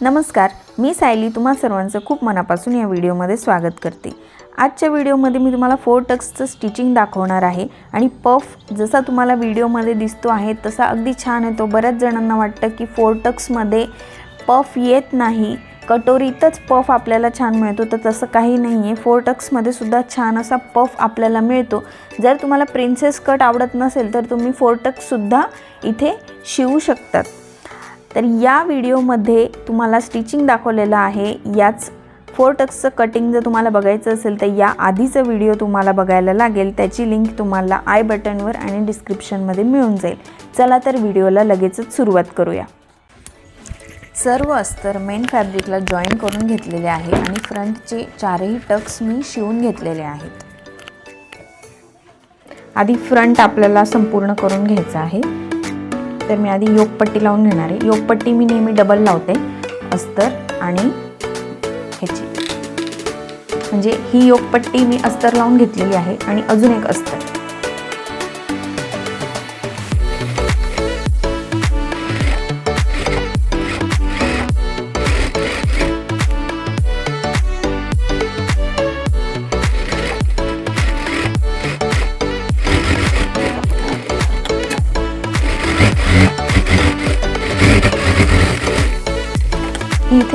नमस्कार मी सायली तुम्हा सर्वांचं खूप मनापासून या व्हिडिओमध्ये स्वागत करते. आजच्या व्हिडिओमध्ये मी तुम्हाला फोर टक्सचं स्टिचिंग दाखवणार आहे आणि पफ जसा तुम्हाला व्हिडिओमध्ये दिसतो आहे तसा अगदी छान येतो. बऱ्याच जणांना वाटतं की फोर टक्समध्ये पफ येत नाही कटोरीतच पफ आपल्याला छान मिळतो तर तसं काही नाही आहे फोर टक्समध्ये सुद्धा छान असा पफ आपल्याला मिळतो. जर तुम्हाला प्रिन्सेस कट आवडत नसेल तर तुम्ही फोर टक्ससुद्धा इथे शिवू शकतात. तर या व्हिडिओमध्ये तुम्हाला स्टिचिंग दाखवलेलं आहे. याच फोर टक्सचं कटिंग जर तुम्हाला बघायचं असेल तर या आधीचा व्हिडिओ तुम्हाला बघायला लागेल. त्याची लिंक तुम्हाला आय बटनवर आणि डिस्क्रिप्शनमध्ये मिळून जाईल. चला तर व्हिडिओला लगेचच सुरुवात करूया. सर्व अस्तर मेन फॅब्रिकला जॉईन करून घेतलेले आहे आणि फ्रंटचे चारही टक्स मी शिवून घेतलेले आहेत. आधी फ्रंट आपल्याला संपूर्ण करून घ्यायचं आहे. तर मी आधी योगपट्टी लावून घेणार आहे. योगपट्टी मी नेहमी डबल लावते अस्तर आणि ह्याची. म्हणजे ही योगपट्टी मी अस्तर लावून घेतलेली आहे आणि अजून एक अस्तर.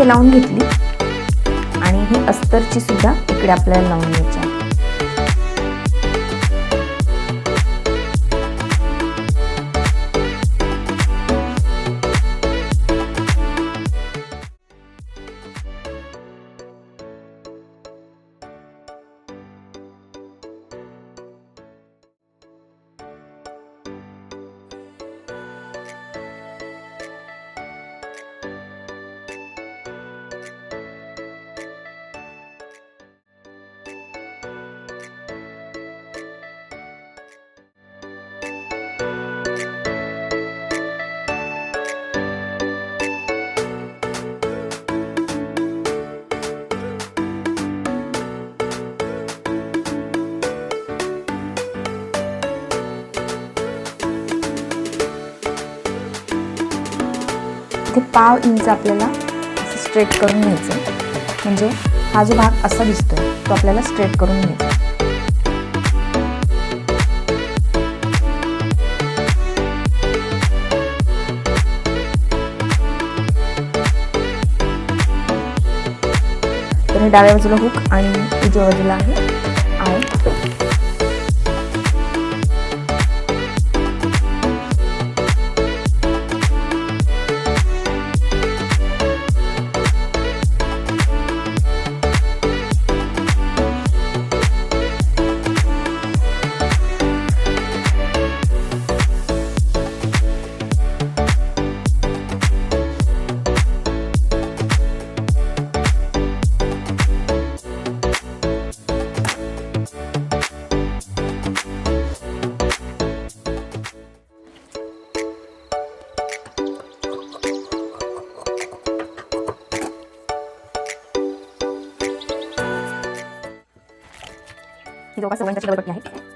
इथे लावून घेतली. आणि ही अस्तरची सुद्धा इकडे आपल्याला लावून घ्यायची इथे पाव इंच आपल्याला असं स्ट्रेट करून घ्यायचं. म्हणजे हा जो भाग असा दिसतोय तो आपल्याला स्ट्रेट करून घ्यायचा. तर हे डाव्या बाजूला हुक आणि उजव्या बाजूला आहे. ही जवळपास सव्वा इंचाची गळपट्टी आहे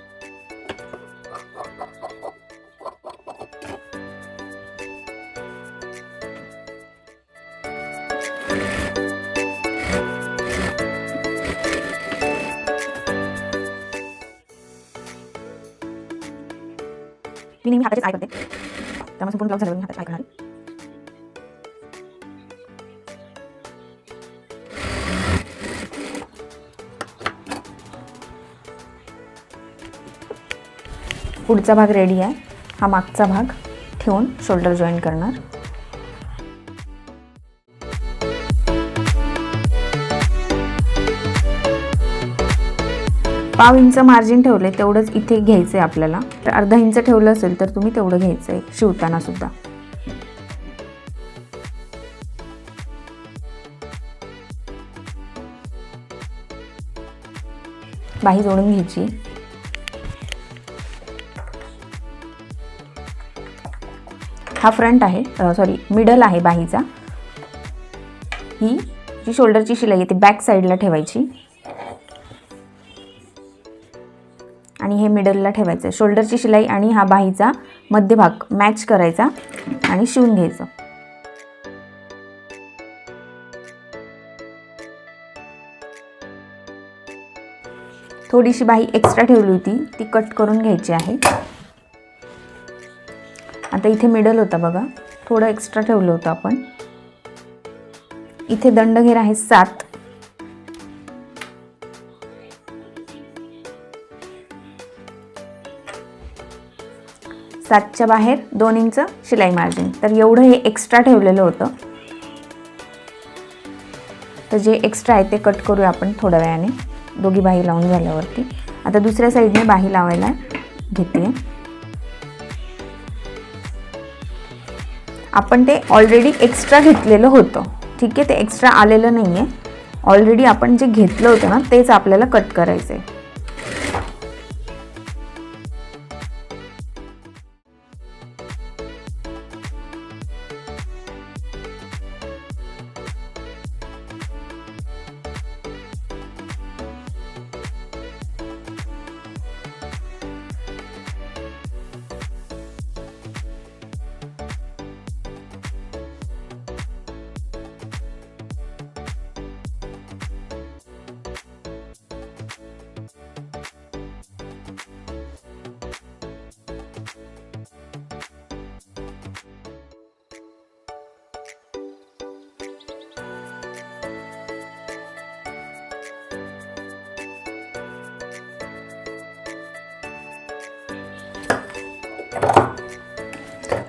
मी नेहमी हाताचीच आय करते त्यामुळे संपूर्ण ब्लाउज झाल्यावर मी हाताची आय करणार पुढचा भाग रेडी आहे. हा मागचा भाग ठेवून शोल्डर जॉईन करणार. पाव इंच मार्जिन ठेवले तेवढंच इथे घ्यायचं आहे आपल्याला. तर अर्धा इंच ठेवलं असेल तर तुम्ही तेवढं घ्यायचं आहे शिवताना सुद्धा. बाही जोडून घ्यायची. हा फ्रंट आहे. सॉरी मिडल आहे बाहीचा. ही जी शोल्डरची शिलाई आहे ती बॅक साईडला ठेवायची. आणि हे मिडलला ठेवायचं. शोल्डरची शिलाई आणि हा बाहीचा मध्यभाग मॅच करायचा आणि शिवून घ्यायचं. थोडीशी बाही एक्स्ट्रा ठेवली होती. ती कट करून घ्यायची आहे. आता इथे मिडल होता बघा. थोडं एक्स्ट्रा ठेवलं होतं आपण. इथे दंडघेर आहे सात. सातच्या बाहेर दोन इंच शिलाई मार्जिन तर एवढं हे एक्स्ट्रा ठेवलेलं होतं. तर जे एक्स्ट्रा आहे ते कट करूया आपण थोड्या वेळाने. दोघी बाही लावून झाल्यावरती. आता दुसऱ्या साईडने बाही लावायला घेते. आपण ते ऑलरेडी एक्स्ट्रा घेतलेलं होतं. ठीक आहे ते एक्स्ट्रा आलेलं नाही आहे ऑलरेडी आपण जे घेतलं होतं ना तेच आपल्याला कट करायचं आहे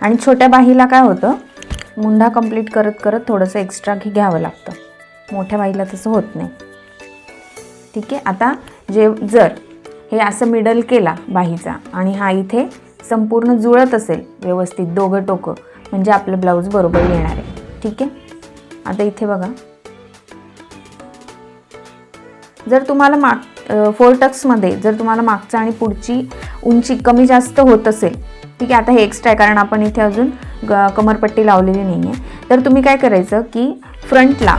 आणि छोट्या बाहीला काय होतं? मुंडा कंप्लीट करत करत थोडंसं एक्स्ट्रा घे घ्यावं लागतं. मोठ्या बाहीला तसं होत नाही. ठीक आहे? आता जे जर हे असं मिडल केला बाहीचा आणि हा इथे संपूर्ण जुळत असेल व्यवस्थित दोघं टोकं म्हणजे आपलं ब्लाऊज बरोबर येणार आहे. ठीक आहे? आता इथे बघा. जर तुम्हाला माग फोर टक्समध्ये जर तुम्हाला मागचा आणि पुढची उंची कमी जास्त होत असेल ठीक आहे आता हे एक्स्ट्रा आहे कारण आपण इथे अजून ग कमरपट्टी लावलेली नाही आहे तर तुम्ही काय करायचं की फ्रंटला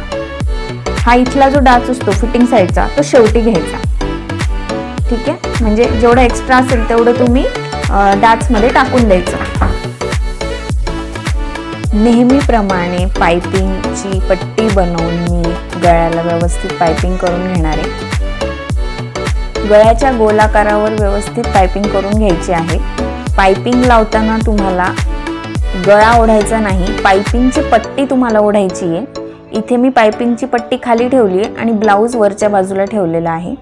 हा इथला जो डाच असतो फिटिंग साईडचा तो शेवटी घ्यायचा. ठीक आहे? म्हणजे जेवढं एक्स्ट्रा असेल तेवढं तुम्ही डाचमध्ये टाकून द्यायचं. नेहमीप्रमाणे पायपिंगची पट्टी बनवून मी गळ्याला व्यवस्थित पायपिंग करून घेणार. आहे गळ्याच्या गोलाकारावर व्यवस्थित पायपिंग करून घ्यायची आहे. पायपिंग लावताना तुम्हाला गळा ओढायचा नाही पायपिंगची पट्टी तुम्हाला ओढायची आहे. इथे मी पायपिंगची पट्टी खाली ठेवली आहे आणि ब्लाऊज वरच्या बाजूला ठेवलेला आहे.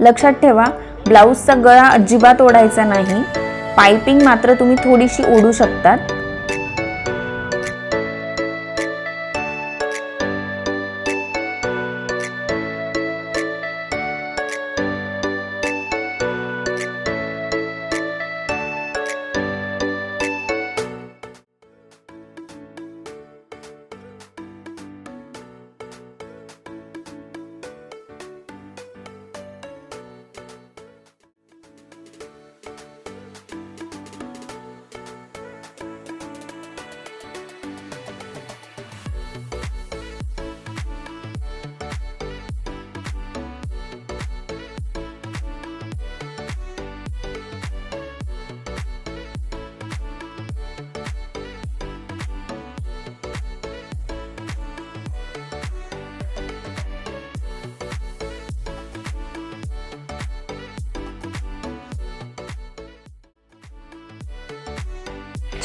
लक्षात ठेवा ब्लाऊजचा गळा अजिबात ओढायचा नाही. पायपिंग मात्र तुम्ही थोडीशी ओढू शकतात.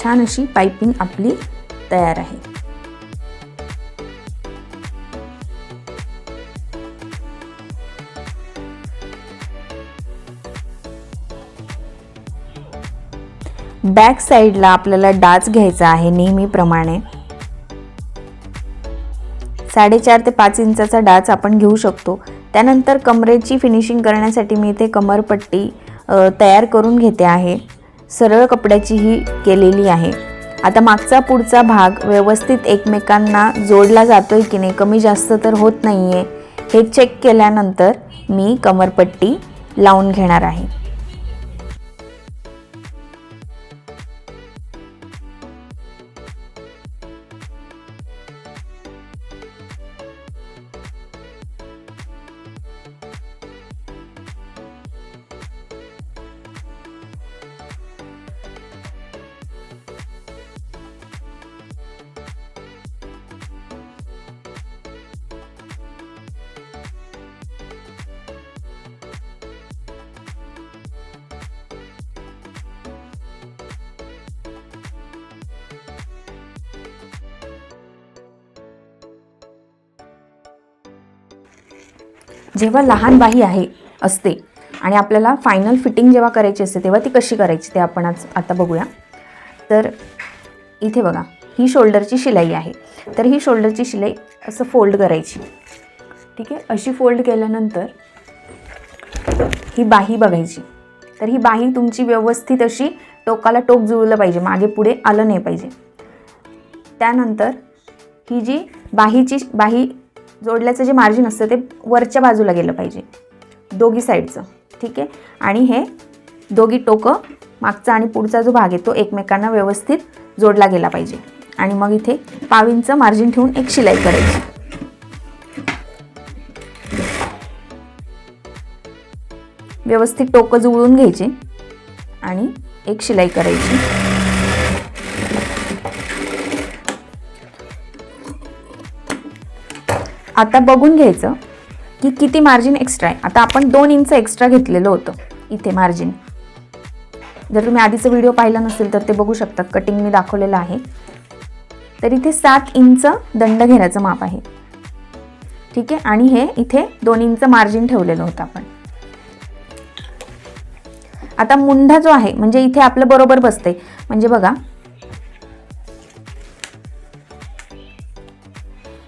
छान अशी पायपिंग आपली तयार आहे. बॅक साईडला आपल्याला डाच घ्यायचा आहे नेहमीप्रमाणे. साडेचार ते पाच इंचाचा डाच आपण घेऊ शकतो. त्यानंतर कमरेची फिनिशिंग करण्यासाठी मी इथे कमरपट्टी तयार करून घेते आहे. सरळ कपड्याची ही केलेली आहे. आता मागचा पुढचा भाग व्यवस्थित एकमेकांना जोडला जातोय की नाही कमी जास्त तर होत नाही आहे हे चेक केल्यानंतर मी कमरपट्टी लावून घेणार आहे. जेव्हा लहान बाही आहे असते आणि आपल्याला फायनल फिटिंग जेव्हा करायची असते तेव्हा ती कशी करायची ते आपण आज आता बघूया. तर इथे बघा ही शोल्डरची शिलाई आहे. तर ही शोल्डरची शिलाई असं फोल्ड करायची. ठीक आहे? अशी फोल्ड केल्यानंतर ही बाही बघायची. तर ही बाही तुमची व्यवस्थित अशी टोकाला टोक जुळलं पाहिजे मागे पुढे आलं नाही पाहिजे. त्यानंतर ही जी बाहीची बाही जोडल्याचं जे मार्जिन असतं ते वरच्या बाजूला गेलं पाहिजे. दोघी साईडचं ठीक आहे? आणि हे दोघी टोकं मागचा आणि पुढचा जो भाग आहे तो एकमेकांना व्यवस्थित जोडला गेला पाहिजे. आणि मग इथे पावींचं मार्जिन ठेवून एक शिलाई करायची. व्यवस्थित टोकं जुळून घ्यायची आणि एक शिलाई करायची. आता बघून घ्यायचं की किती मार्जिन एक्स्ट्रा आहे. आता आपण दोन इंच एक्स्ट्रा घेतलेलं होतं इथे मार्जिन जर तुम्ही आधीचा व्हिडिओ पाहिला नसेल तर ते बघू शकता. कटिंग मी दाखवलेलं आहे. तर इथे सात इंच दंड घेण्याचं माप आहे. ठीक आहे? आणि हे इथे दोन इंच मार्जिन ठेवलेलं होतं आपण. आता मुंढा जो आहे म्हणजे इथे आपलं बरोबर बसतंय. म्हणजे बघा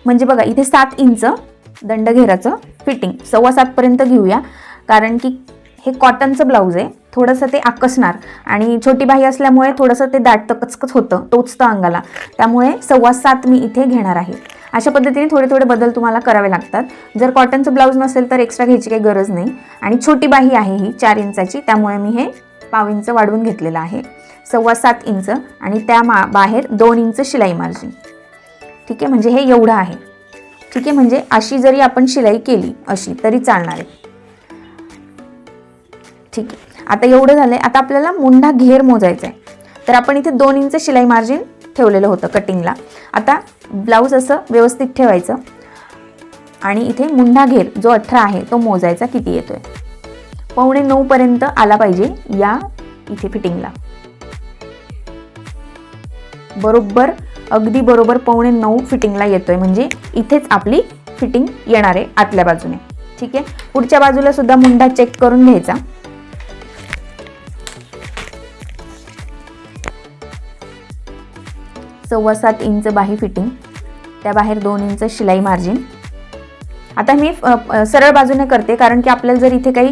म्हणजे बघा इथे सात इंच दंडघेराचं फिटिंग सव्वा सातपर्यंत घेऊया. कारण की हे कॉटनचं ब्लाऊज आहे. थोडंसं ते आकसणार. आणि छोटी बाही असल्यामुळे थोडंसं ते दाटतं कचकच होतं टोचतं अंगाला. त्यामुळे सव्वा सात मी इथे घेणार आहे. अशा पद्धतीने थोडे थोडे बदल तुम्हाला करावे लागतात. जर कॉटनचं ब्लाऊज नसेल तर एक्स्ट्रा घ्यायची काही गरज नाही. आणि छोटी बाही आहे ही चार इंचाची. त्यामुळे मी हे पाव इंच वाढवून घेतलेलं आहे. सव्वा सात इंच आणि त्या मा बाहेर दोन इंच शिलाई मार्जिन ठीक आहे? म्हणजे हे एवढं आहे. ठीक आहे? म्हणजे अशी जरी आपण शिलाई केली अशी तरी चालणार आहे. ठीक आहे. आता एवढं झालं आहे आता आपल्याला मुंढा घेर मोजायचा आहे तर आपण इथे दोन इंच शिलाई मार्जिन ठेवलेलं होतं कटिंगला आता ब्लाऊज असं व्यवस्थित ठेवायचं. आणि इथे मुंढा घेर जो अठरा आहे तो मोजायचा किती येतोय? पावणे नऊपर्यंत आला पाहिजे या इथे फिटिंगला बरोबर अगदी बरोबर पावणे नऊ फिटिंगला येतोय. म्हणजे इथेच आपली फिटिंग येणार आहे आतल्या बाजूने. ठीक आहे? पुढच्या बाजूला सुद्धा मुंडा चेक करून घ्यायचा. सव्वा सात इंच बाही फिटिंग. त्या बाहेर दोन इंच शिलाई मार्जिन. आता मी सरळ बाजूने करते कारण की आपल्याला जर इथे काही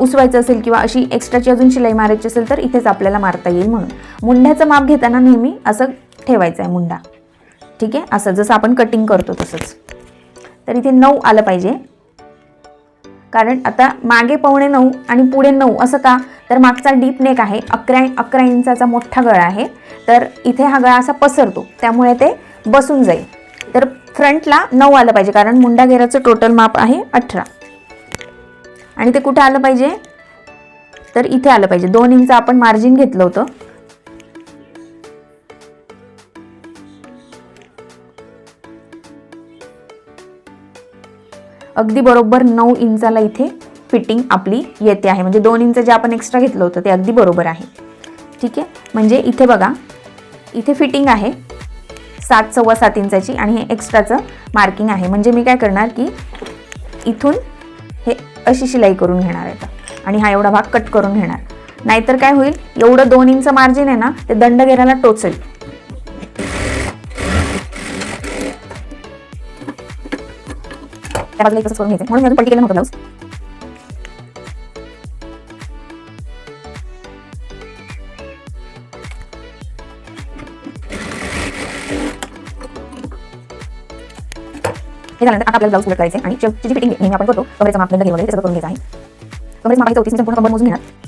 उसवायचं असेल किंवा अशी एक्स्ट्राची अजून शिलाई मारायची असेल तर इथेच आपल्याला मारता येईल म्हणून. मुंढ्याचं माप घेताना नेहमी असं ठेवायचा आहे मुंडा. ठीक आहे? असं जसं आपण कटिंग करतो तसंच. तर इथे नऊ आलं पाहिजे. कारण आता मागे पावणे नऊ आणि पुढे नऊ असं का? तर मागचा डीप नेक आहे अकरा अकरा इंचाचा मोठा गळा आहे. तर इथे हा गळा असा पसरतो त्यामुळे ते बसून जाईल. तर फ्रंटला नऊ आलं पाहिजे कारण मुंडा घेराचं टोटल माप आहे अठरा. आणि ते कुठे आलं पाहिजे? तर इथे आलं पाहिजे. दोन इंच आपण मार्जिन घेतलं होतं. अगदी बरोबर नऊ इंचाला इथे फिटिंग आपली येते आहे. म्हणजे दोन इंच जे आपण एक्स्ट्रा घेतलं होतं ते अगदी बरोबर आहे. ठीक आहे? म्हणजे इथे बघा इथे फिटिंग आहे सात सव्वा सात इंचाची आणि हे एक्स्ट्राचं मार्किंग आहे. म्हणजे मी काय करणार की इथून हे अशी शिलाई करून घेणार आहे. आणि हा एवढा भाग कट करून घेणार. नाहीतर काय होईल? एवढं दोन इंच मार्जिन आहे ना ते दंड घेरायला टोचेल. त्या बाजूला तसंच करून घ्यायचं. म्हणून अजून पलटी केलं नव्हतं ब्लाऊज हे झाल्यानंतर आता आपल्याला ब्लाऊज उलट करायचं आणि शेवटची जी फिटिंग नेहमी आपण करतो कमरेचा माप घेऊन वगैरे ते सगळं करून घ्यायचं आहे. कमरेचं मापायचं होती मी म्हणजे संपूर्ण कंबर मोजून घेणार.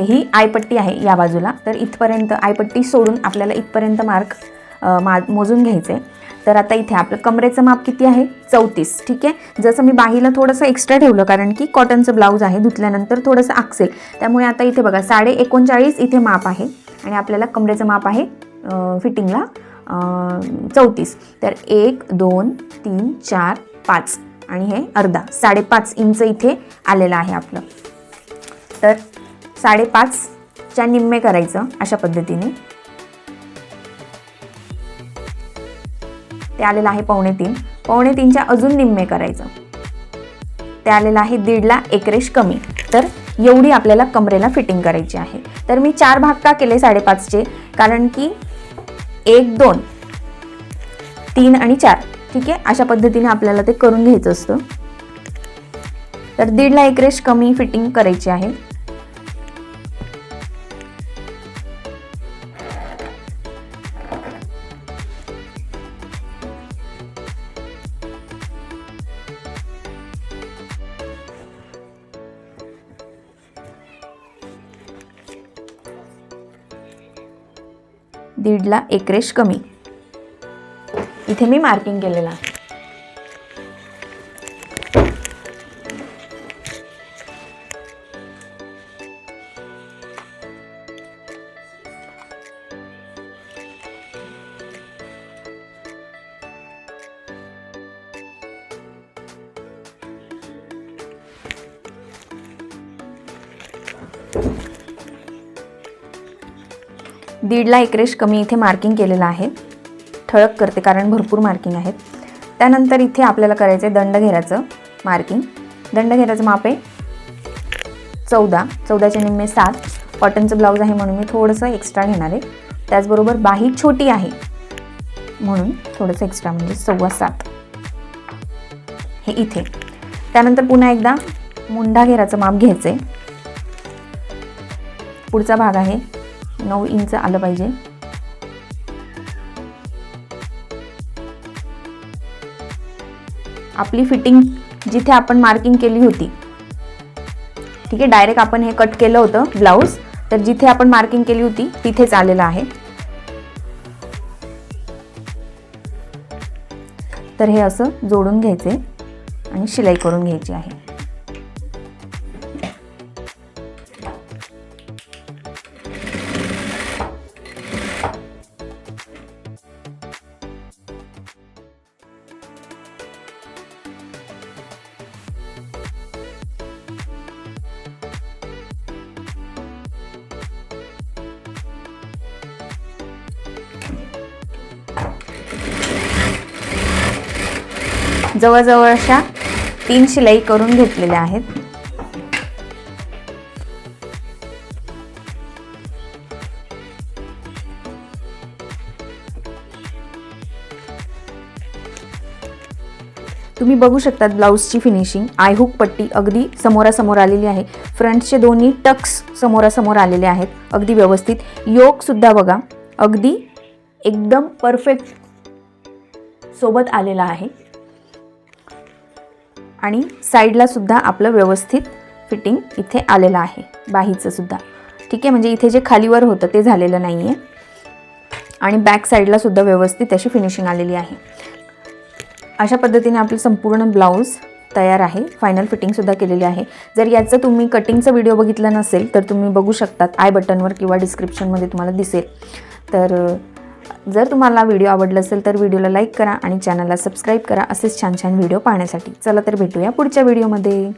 इथे ही आयपट्टी आहे या बाजूला. तर इथपर्यंत आयपट्टी सोडून आपल्याला इथपर्यंत मार्क मा मोजून घ्यायचे. तर आता इथे आपलं कमरेचं माप किती आहे? चौतीस. ठीक आहे? जसं मी बाहीला थोडंसं एक्स्ट्रा ठेवलं कारण की कॉटनचं ब्लाऊज आहे धुतल्यानंतर थोडंसं आकसेल. त्यामुळे आता इथे बघा साडे एकोणचाळीस इथे माप आहे. आणि आपल्याला कमरेचं माप आहे फिटिंगला चौतीस. तर एक दोन तीन चार पाच. आणि हे अर्धा. साडेपाच इंच इथे आलेलं आहे आपलं. तर साडेपाचच्या निम्मे करायचं अशा पद्धतीने. ते आलेलं आहे पावणे तीन. पावणे तीनच्या अजून निम्मे करायचं. ते आलेलं आहे दीडला एकरेश कमी. तर एवढी आपल्याला कमरेला फिटिंग करायची आहे. तर मी चार भाग का केले साडेपाचचे कारण की एक दोन तीन आणि चार. ठीक आहे? अशा पद्धतीने आपल्याला ते करून घ्यायचं असतं. तर दीडला एक रेश कमी फिटिंग करायची आहे. दीडला एक रेश कमी. इथे मी मार्किंग केलेलं. आहे दीडला एक रेश कमी इथे मार्किंग केलेलं आहे. ठळक करते कारण भरपूर मार्किंग आहेत. त्यानंतर इथे आपल्याला करायचं आहे दंडघेराचं मार्किंग दंडघेराचं माप आहे चौदा. चौदाच्या निम्मे सात. कॉटनचं ब्लाऊज आहे म्हणून मी थोडंसं एक्स्ट्रा घेणार आहे. त्याचबरोबर बाही छोटी आहे म्हणून थोडंसं एक्स्ट्रा म्हणजे सव्वा सात. हे इथे. त्यानंतर पुन्हा एकदा मुंडा घेराचं माप घ्यायचं आहे पुढचा भाग आहे नऊ इंच आलं पाहिजे. आपली फिटिंग जिथे आपण मार्किंग केली होती. ठीक आहे डायरेक्ट आपण हे कट केलं होतं ब्लाऊज तर जिथे आपण मार्किंग केली होती तिथेच आलेलं आहे. तर हे असं जोडून घ्यायचे आणि शिलाई करून घ्यायची आहे. जवळजवळ अशा तीन शिलाई करून घेतलेल्या आहेत. तुम्ही बघू शकतात ब्लाऊजची फिनिशिंग. आयहूक पट्टी अगदी समोरासमोर आलेली आहे. फ्रंटचे दोन्ही टक्स समोरासमोर आलेले आहेत. अगदी व्यवस्थित. योगसुद्धा बघा. अगदी एकदम परफेक्ट सोबत आलेला आहे. आणि साईडला सुद्धा आपलं व्यवस्थित फिटिंग इथे आलेलं आहे बाहीचं सुद्धा. ठीक आहे म्हणजे इथे जे खालीवर होतं ते झालेलं नाही आहे आणि बॅक साईडला सुद्धा व्यवस्थित अशी फिनिशिंग आलेली आहे. अशा पद्धतीने आपलं संपूर्ण ब्लाऊज तयार आहे. फायनल फिटिंगसुद्धा केलेली आहे. जर याचं तुम्ही कटिंगचा व्हिडिओ बघितला नसेल तर तुम्ही बघू शकतात. आय बटनवर किंवा डिस्क्रिप्शनमध्ये तुम्हाला दिसेल. तर जर तुम्हाला व्हिडिओ आवडला असेल तर व्हिडिओला लाईक करा आणि चॅनलला सबस्क्राईब करा असेच छान छान व्हिडिओ पाहण्यासाठी. चला तर भेटूया पुढच्या व्हिडिओमध्ये.